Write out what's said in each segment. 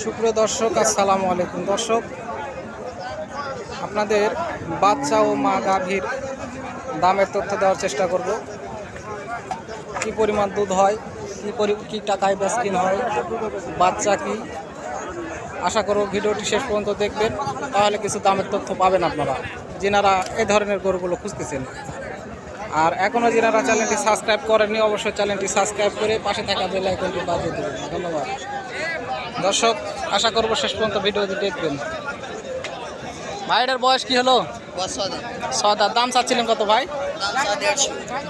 সুপ্রিয় দর্শক, আসসালামু আলাইকুম। দর্শক, আপনাদের বাচ্চা ও মা গাভীর দামের তথ্য দেওয়ার চেষ্টা করব। কি পরিমাণ দুধ হয়, কি পরি, কী টাকায় বেসকিন হয়, বাচ্চা কি? আশা করব ভিডিওটি শেষ পর্যন্ত দেখবেন। তাহলে কিছু দামের তথ্য পাবেন আপনারা। যেনারা এ ধরনের গরুগুলো খুঁজতেছেন। আর এখনও যেনারা চ্যানেলটি সাবস্ক্রাইব করেননি, অবশ্যই চ্যানেলটি সাবস্ক্রাইব করে পাশে থাকা বেল আইকনটি বাজিয়ে দেবেন। ধন্যবাদ। দর্শক, আশা করব শেষ পর্যন্ত ভিডিওটি দেখবেন। ভাইটার বয়স কি হলো? সদার দাম চাচ্ছিলেন কত ভাই?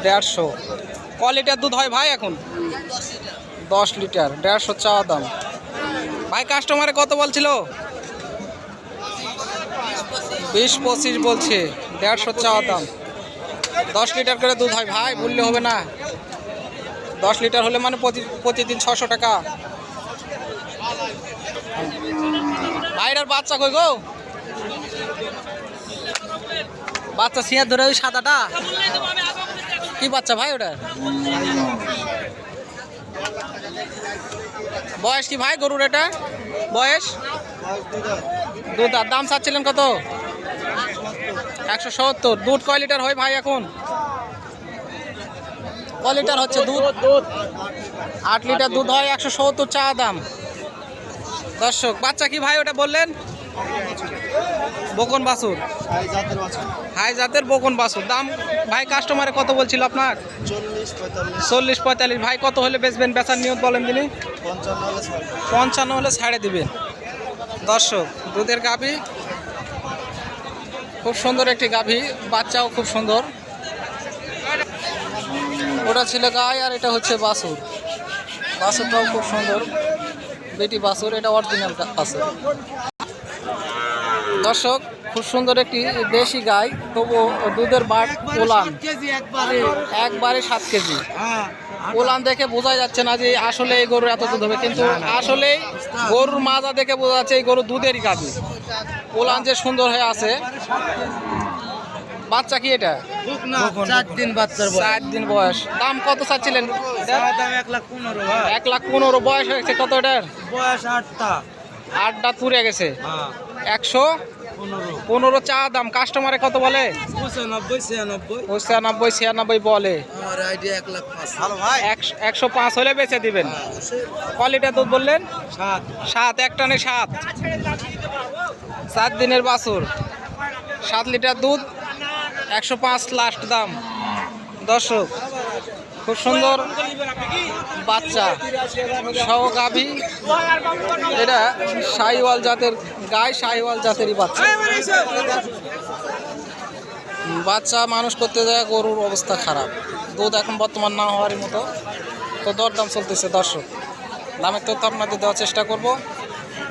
দেড়শো। ক লিটার দুধ হয় ভাই এখন? দশ লিটার, দেড়শো চাওয়া দাম। ভাই কাস্টমারে কত বলছিল? বিশ পঁচিশ বলছে, দেড়শো চাওয়া দাম। দশ লিটার করে দুধ হয় ভাই, বললে হবে না। দশ লিটার হলে মানে প্রতি প্রতিদিন ছশো টাকা। ভাইরার বাচ্চা কই গো? বাচ্চা সিঁয়ার ধরে ওই সাদাটা? কি বাচ্চা ভাই ওটা? বয়স কি ভাই গরুর এটা? বয়স? দুধ আর দাম চাচ্ছিলেন কত? একশো সত্তর। দুধ কয় লিটার হয় ভাই এখন? ক লিটার হচ্ছে দুধ? আট লিটার দুধ হয় একশো সত্তর চা দাম। দর্শক, বাচ্চা কি ভাই ওটা বললেন? বকন বাসুর হাই জাতের বকন বাসুর দাম ভাই কাস্টমারে কত বলছিল আপনার? চল্লিশ পঁয়তাল্লিশ। ভাই কত হলে বেচবেন? বেচার নিয়ত বলেন তিনি। পঞ্চান্ন হলে ছাড়ে দিবেন। দর্শক, দুধের গাভী। খুব সুন্দর একটি গাভী। বাচ্চাও খুব সুন্দর। ওটা ছিল গায়ে আর এটা হচ্ছে বাসুর বাসুরটাও খুব সুন্দর। বেটি বাসুর এটা অরিজিনাল বাসুর দর্শক, খুব সুন্দর একটি দেশি গাই তবু দুধের বাট ওলান। একবারে সাত কেজি। ওলান দেখে বোঝা যাচ্ছে না যে আসলে এই গরুর এত দুধ হবে, কিন্তু আসলে গরুর মাজা দেখে বোঝা যাচ্ছে এই গরু দুধেরই গাভী। ওলান যে সুন্দর হয়ে আছে বাচ্চা কি এটা? চার দিন বাচ্চার চার দিন বয়স। দাম কত চাচ্ছিলেন? এক লাখ পনেরো এক লাখ পনেরো বয়স হয়েছে কত এটার? বয়স আটটা। আটটা তুলে গেছে। হ্যাঁ। একশো? পনেরো। চা দাম। কাস্টমারে কত বলে? পঁচানব্বই ছিয়ানব্বই। ছিয়ানব্বই বলে। একশো একশো পাঁচ হলে বেচে দিবেন। কোয়ালিটার দুধ বললেন? সাত। সাত এক টানে সাত। সাত দিনের বাছুর। সাত লিটার দুধ। একশো পাঁচ লাস্ট দাম। দর্শক, খুব সুন্দর বাচ্চা। সহ গাভী। এটা শাহিওয়াল জাতের গায়ে শাহিওয়াল জাতেরই বাচ্চা। বাচ্চা মানুষ করতে যায়, গরুর অবস্থা খারাপ। দুধ এখন বর্তমান না হওয়ারই মতো। তো দরদাম চলতেছে দর্শক। দামের তথ্য আপনাদের দেওয়ার চেষ্টা করব।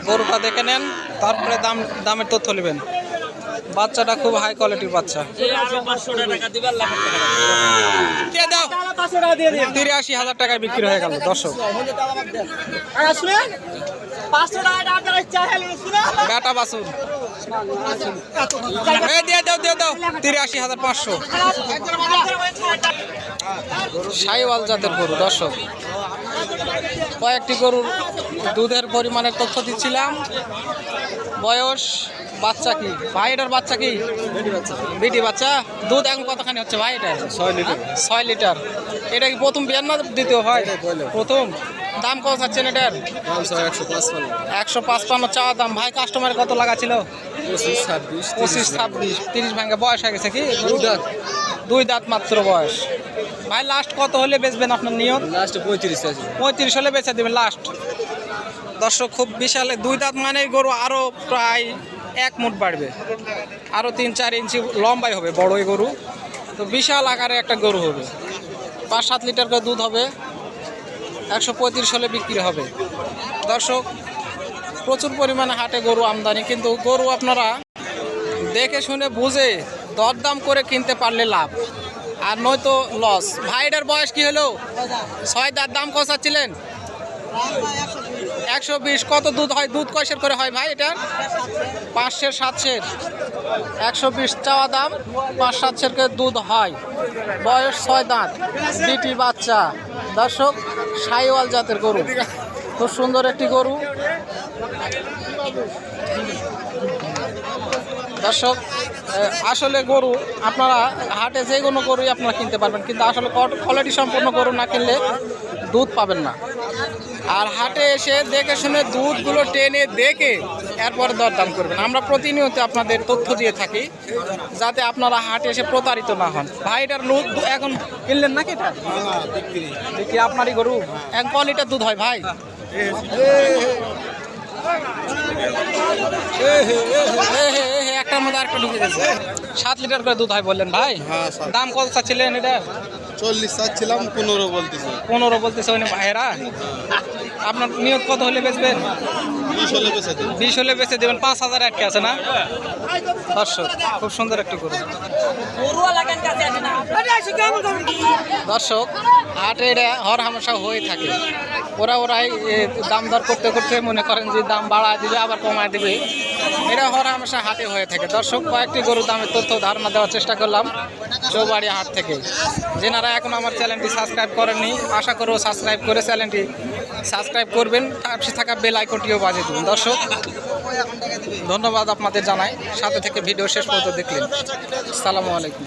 গরুটা দেখে নেন, তারপরে দাম, দামের তথ্য নেবেন। বাচ্চাটা খুব হাই কোয়ালিটির বাচ্চা। তিরাশি হাজার টাকায় বিক্রি হয়ে গেল, দর্শক। দিয়ে দাও দিয়ে দাও। তিরাশি হাজার পাঁচশো। জাতের গরু, দর্শক। কয়েকটি গরুর দুধের পরিমাণের তথ্য দিচ্ছিলাম। বয়স বাচ্চা কি? ভাই এটার বাচ্চা কি? বিটি বাচ্চা। দুধ এখন কতখানি হচ্ছে ভাই এটা ছয় লিটার। ছয় লিটার। এটা কি প্রথম বিয়ার না দ্বিতীয় হয় প্রথম? দাম কত চাচ্ছেন এটার? একশো পাঁচ পান্ন একশো পাঁচপান্ন চাওয়া দাম। ভাই কাস্টমার কত লাগা ছিল? পঁচিশ ছাব্বিশ তিরিশ ভাঙে। বয়স হয়ে গেছে কি? দুই দাঁত। দুই দাঁত মাত্র বয়স। ভাই লাস্ট কত হলে বেচবেন আপনার নিয়ম লাস্ট পঁয়ত্রিশ আছে পঁয়ত্রিশ হলে বেচে দেবেন লাস্ট দর্শক, খুব বিশাল দুই দাঁত মানে গরু আরও প্রায় এক মুঠ বাড়বে। আরও তিন, চার ইঞ্চি লম্বাই হবে বড়ই গরু। তো বিশাল আকারে একটা গরু হবে। পাঁচ, সাত লিটার করে দুধ হবে। একশো পঁয়ত্রিশ হলে বিক্রি হবে। দর্শক, প্রচুর পরিমাণে হাটে গরু আমদানি, কিন্তু গরু আপনারা দেখে শুনে বুঝে দরদাম করে কিনতে পারলে লাভ। আর নয়তো লস ভাইটার বয়স কি হলো? ছয় দাঁত দাম কষাচ্ছিলেন? একশো বিশ, কত দুধ হয়? দুধ কয়সের করে হয় ভাই এটা পাঁচশের, সাতশের। একশো বিশ চাওয়া দাম, পাঁচ, সাতশের করে দুধ হয়। বয়স ছয় দাঁত বিটি বাচ্চা। দর্শক, সাইওয়াল জাতের গরু। খুব সুন্দর একটি গরু। দর্শক আসলে গরু আপনারা হাটে যে কোনো গরুই আপনারা কিনতে পারবেন, কিন্তু আসলে কোয়ালিটি সম্পন্ন গরু না কিনলে দুধ পাবেন না। আর হাটে এসে দেখে শুনে দুধগুলো টেনে দেখে এরপরে দরদাম করবেন আমরা প্রতিনিয়ত আপনাদের তথ্য দিয়ে থাকি যাতে আপনারা হাটে এসে প্রতারিত না হন ভাই এটার এখন কিনলেন নাকি এটা আপনারই গরু এক ক লিটার দুধ হয় ভাই একটার মধ্যে আরেকটা ঢুকে গেছে সাত লিটার করে দুধ হয় বললেন ভাই হ্যাঁ, দাম কত চাচ্ছিলেন এটা চল্লিশ চাচ্ছিলাম পনেরো বলতেছে। পনেরো বলতেছে ওই ভাইয়েরা আপনার নিয়ত কত হলে বেচবেন? বিশ হলে বেঁচে দেবেন পাঁচ হাজার আটকে আছে না? দর্শক খুব সুন্দর একটি গরু। দর্শক হাটে এটা হর হামেশা হয়ে থাকে। ওরা ওরাই দাম দর করতে করতে মনে করেন যে দাম বাড়ায় দিবে আবার কমায় দিবে। এটা হর হামেশা হাটে হয়ে থাকে। দর্শক, কয়েকটি গরু দামের তথ্য ধারণা দেওয়ার চেষ্টা করলাম চৌবাড়ি হাট থেকে। যেনারা এখন আমার চ্যানেলটি সাবস্ক্রাইব করেননি, আশা করব সাবস্ক্রাইব করে চ্যানেলটি সাবস্ক্রাইব করবেন, পাশে থাকা বেল আইকনটিও বাজিয়ে দেবেন। দর্শক, ধন্যবাদ আপনাদের জানাই। সাথে থেকে ভিডিও শেষ পর্যন্ত দেখলেন। সালামু আলাইকুম।